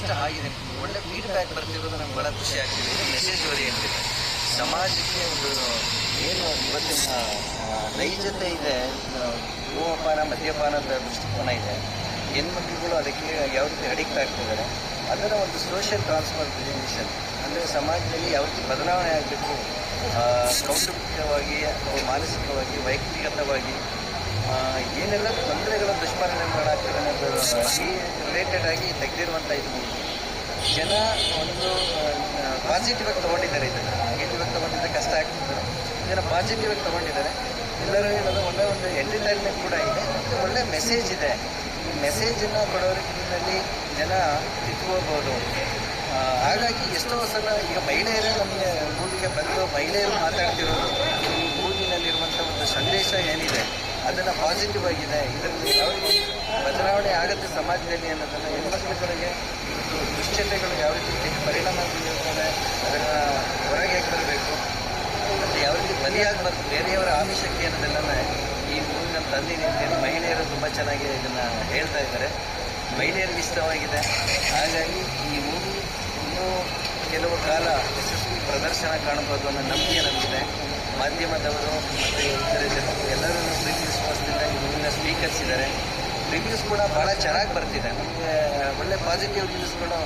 ಇಷ್ಟ ಆಗಿದೆ. ಒಳ್ಳೆ ಫೀಡ್ಬ್ಯಾಕ್ ಬರ್ತಿರೋದು ನಮ್ಗೆ ಭಾಳ ಖುಷಿ ಆಗ್ತಿದೆ. ಮೆಸೇಜ್ ಓರಿಯೆಂಟೆಡ್ ಸಮಾಜಕ್ಕೆ ಒಂದು ಏನು ಇವತ್ತಿನ ನೈಜತೆ ಇದೆ ಭೂಮಪಾನ ಮದ್ಯಪಾನದ ದೃಷ್ಟಿಕೋನ ಇದೆ. ಹೆಣ್ಮಕ್ಳುಗಳು ಅದಕ್ಕೆ ಯಾವ ರೀತಿ ಅಡಿಕ್ಟ್ ಆಗ್ತಿದ್ದಾರೆ. ಅದರ ಒಂದು ಸೋಷಿಯಲ್ ಟ್ರಾನ್ಸ್ಫರ್ಮೇಷನ್ ಅಂದರೆ ಸಮಾಜದಲ್ಲಿ ಯಾವ ರೀತಿ ಬದಲಾವಣೆ ಆಗಬೇಕು. ಕೌಟುಂಬಿಕವಾಗಿ ಅಥವಾ ಮಾನಸಿಕವಾಗಿ ವೈಯಕ್ತಿಕವಾಗಿ ಏನೆಲ್ಲ ತೊಂದರೆಗಳ ದುಷ್ಪರಿಣಾಮಗಳಾಗ್ತದೆ ಅನ್ನೋದು ಈ ರಿಲೇಟೆಡ್ ಆಗಿ ತೆಗೆದಿರುವಂಥ ಇದು. ಜನ ಒಂದು ಪಾಸಿಟಿವ್ ಆಗಿ ತೊಗೊಂಡಿದ್ದಾರೆ ಇದನ್ನು. ನೆಗೆಟಿವ್ ಆಗಿ ತಗೊಂಡಿದ್ದ ಕಷ್ಟ ಆಗ್ತಿದ್ದಾರೆ ಇದನ್ನು ಪಾಸಿಟಿವ್ ಆಗಿ ತೊಗೊಂಡಿದ್ದಾರೆ. ಎಲ್ಲರೂ ಹೇಳೋದು ಒಳ್ಳೆ ಒಂದು ಎಂಟರ್ಟೈನ್ಮೆಂಟ್ ಕೂಡ ಇದೆ. ಮತ್ತು ಒಳ್ಳೆ ಮೆಸೇಜ್ ಇದೆ. ಈ ಮೆಸೇಜನ್ನು ಕೊಡೋರಿನಲ್ಲಿ ಜನ ತಿಳ್ಕೋಬೋದು ಹಾಗಾಗಿ ಎಷ್ಟೋ ಸಲ ಈಗ ಮಹಿಳೆಯರೇ ನಮಗೆ ಭೂಮಿಗೆ ಬಂದು ಮಹಿಳೆಯರು ಮಾತಾಡ್ತಿರೋದು. ಈ ಭೂಮಿನಲ್ಲಿರುವಂಥ ಒಂದು ಸಂದೇಶ ಏನಿದೆ, ಅದನ್ನು ಪಾಸಿಟಿವ್ ಆಗಿದೆ. ಇದರಲ್ಲಿ ಯಾವ ರೀತಿ ಬದಲಾವಣೆ ಆಗುತ್ತೆ ಸಮಾಜದಲ್ಲಿ ಅನ್ನೋದನ್ನು ಹೆಣ್ಮಕ್ಳುಗಳಿಗೆ ಇವತ್ತು ದುಶ್ಚಟಗಳು ಯಾವ ರೀತಿ ಪರಿಣಾಮ ಬೀರುತ್ತದೆ ಅದನ್ನು ಹೊರಗೆ ಹೇಗೆ ಬರಬೇಕು? ಮತ್ತು ಯಾವ ರೀತಿ ಬಲಿಯಾಗಬಾರ್ದು? ಬೇರೆಯವರ ಆಮಿಷಕ್ಕೆ ಅನ್ನೋದೆಲ್ಲ ಈ ಮೂವಿನ ತಂದಿದೆ ಅಂತೇಳಿ ಮಹಿಳೆಯರು ತುಂಬ ಚೆನ್ನಾಗಿ ಇದನ್ನು ಹೇಳ್ತಾ ಇದ್ದಾರೆ. ಮಹಿಳೆಯರಿಗೆ ಇಷ್ಟವಾಗಿದೆ. ಹಾಗಾಗಿ ಈ ಮೂವಿ ಇನ್ನೂ ಕೆಲವು ಕಾಲ ಯಶಸ್ವಿ ಪ್ರದರ್ಶನ ಕಾಣಬಹುದು ಅನ್ನೋ ನಂಬಿಕೆ ನಮಗಿದೆ. ಮಾಧ್ಯಮದವರು ಮತ್ತು ಇತರೆ ಜನರು ಎಲ್ಲರೂ ಪ್ರೀತಿ ವಿಶ್ವಾಸದಿಂದ ಈ ಮೂವಿನ ಸ್ವೀಕರಿಸಿದ್ದಾರೆ ರಿವ್ಯೂಸ್ ಕೂಡ ಭಾಳ ಚೆನ್ನಾಗಿ ಬರ್ತಿದೆ. ನಮಗೆ ಒಳ್ಳೆ ಪಾಸಿಟಿವ್ ರಿವ್ಯೂಸ್ಗಳು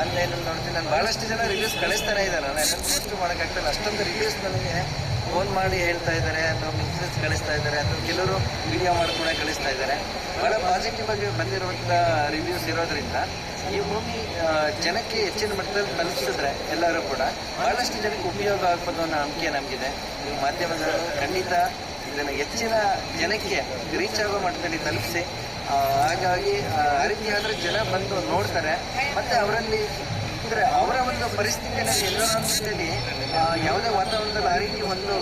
ಆನ್ಲೈನಲ್ಲಿ ನೋಡ್ತೀನಿ. ನಾನು ಭಾಳಷ್ಟು ಜನ ರಿವ್ಯೂಸ್ ಕಳಿಸ್ತಾನೆ ಇದ್ದಾರೆ. ನಾನು ಮಾಡೋಕ್ಕಾಗ್ತಲ್ಲ. ಅಷ್ಟೊಂದು ರಿವ್ಯೂಸ್ ನನಗೆ ಫೋನ್ ಮಾಡಿ ಹೇಳ್ತಾ ಇದ್ದಾರೆ, ಅಥವಾ ಮೆಸೇಜ್ ಕಳಿಸ್ತಾ ಇದ್ದಾರೆ. ಅಥವಾ ಕೆಲವರು ವಿಡಿಯೋ ಮಾಡಿ ಕೂಡ ಕಳಿಸ್ತಾ ಇದ್ದಾರೆ. ಭಾಳ ಪಾಸಿಟಿವ್ ಆಗಿ ಬಂದಿರುವಂಥ ರಿವ್ಯೂಸ್ ಇರೋದ್ರಿಂದ ಈ ಭೂಮಿ ಜನಕ್ಕೆ ಹೆಚ್ಚಿನ ಮಟ್ಟದಲ್ಲಿ ತಲುಪಿಸಿದ್ರೆ ಎಲ್ಲರೂ ಕೂಡ ಭಾಳಷ್ಟು ಜನಕ್ಕೆ ಉಪಯೋಗ ಆಗ್ಬೋದು ಅನ್ನೋ ನಂಬಿಕೆ ನಮಗಿದೆ. ಈ ಮಾಧ್ಯಮದವರು ಖಂಡಿತ ಇದನ್ನು ಹೆಚ್ಚಿನ ಜನಕ್ಕೆ ರೀಚ್ ಆಗೋ ಮಟ್ಟದಲ್ಲಿ ತಲುಪಿಸಿ. ಹಾಗಾಗಿ, ಆ ರೀತಿ ಆದರೆ ಜನ ಬಂದು ನೋಡ್ತಾರೆ. ಮತ್ತು ಅವರಲ್ಲಿ ಅಂದರೆ ಅವರ ಒಂದು ಪರಿಸ್ಥಿತಿಯಲ್ಲಿ ಎನ್ವಿರಾನ್ಮೆಂಟಲ್ಲಿ ಯಾವುದೇ ವಾತಾವರಣದಲ್ಲಿ ಆ ರೀತಿ ಒಂದು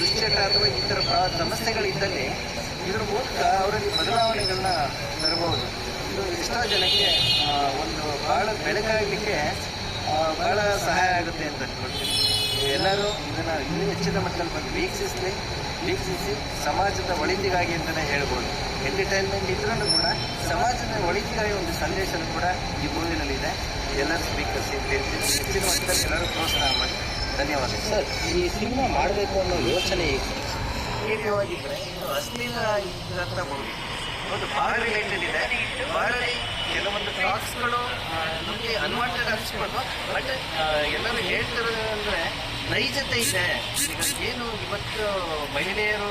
ದುಶ್ಚಟ ಅಥವಾ ಈ ಥರ ಸಮಸ್ಯೆಗಳಿದ್ದಲ್ಲಿ ಇದ್ರ ಮೂಲಕ ಅವರಲ್ಲಿ ಬದಲಾವಣೆಗಳನ್ನ ತರಬಹುದು. ಇದು ಎಷ್ಟೋ ಜನಕ್ಕೆ ಒಂದು ಭಾಳ ಬೆಳಕಾಗಲಿಕ್ಕೆ ಭಾಳ ಸಹಾಯ ಆಗುತ್ತೆ ಅಂತ ಅಂದ್ಕೊಳ್ತೀನಿ ಎಲ್ಲರೂ ಇದನ್ನು ಇನ್ನೂ ಹೆಚ್ಚಿನ ಮಟ್ಟದಲ್ಲಿ ಬಂದು ವೀಕ್ಷಿಸಲಿ ವೀಕ್ಷಿಸಿ ಸಮಾಜದ ಒಳಿತಿಗಾಗಿ ಅಂತಲೇ ಹೇಳ್ಬೋದು. ಎಂಟರ್ಟೈನ್ಮೆಂಟ್ ಇದ್ರೂ ಕೂಡ ಸಮಾಜದ ಒಳಿತಿಗಾಗಿ ಒಂದು ಸಂದೇಶ ಕೂಡ ಈ ಮೂವಿನಲ್ಲಿದೆ ಎಲ್ಲರೂ ಸ್ಪೀಕರ್ಸ್ ಹೆಚ್ಚಿನ ಮಟ್ಟದಲ್ಲಿ ಎಲ್ಲರೂ ಪ್ರೋತ್ಸಾಹ ಮಾಡಿ. ಧನ್ಯವಾದ ಸರ್ ಈ ಸಿನಿಮಾ ಮಾಡಬೇಕು ಅನ್ನೋ ಯೋಚನೆ ಧೈರ್ಯವಾಗಿದ್ದರೆ ಇದು ಅಶ್ಲೀಲ ಇದ್ದಂಥ ಮೂವಿ ಒಂದು ರಿಲೇಟೆಡ್ ಇದೆ. ಭಾಳ ಕೆಲವೊಂದು ಕ್ಲಾಸ್ಗಳು ನಮಗೆ ಅನ್ವಾಂಟೆಡ್ ಅನಿಸ್ಬೋದು ಬಟ್ ಎಲ್ಲರೂ ಹೇಳ್ತಿರೋದು ಅಂದರೆ ನೈಜತೆ ಇದೆ. ಈಗ ಏನು ಇವತ್ತು ಮಹಿಳೆಯರು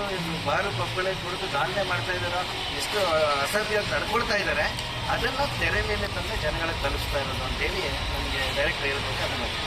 ಬಾರು ಪಬ್ಬಳೆ ಕುಡಿದು ದಾಂಧೆ ಮಾಡ್ತಾ ಇದ್ದಾರೋ, ಎಷ್ಟು ಅಸಭ್ಯ ನಡ್ಕೊಳ್ತಾ ಇದ್ದಾರೆ, ಅದನ್ನು ತೆರೆ ಮೇಲೆ ತಂದು ಜನಗಳಿಗೆ ತಲುಪಿಸ್ತಾ ಇರೋದು ಅಂತೇಳಿ ನಮಗೆ ಡೈರೆಕ್ಟ್ ಹೇಳ್ಬೇಕು ಅದನ್ನು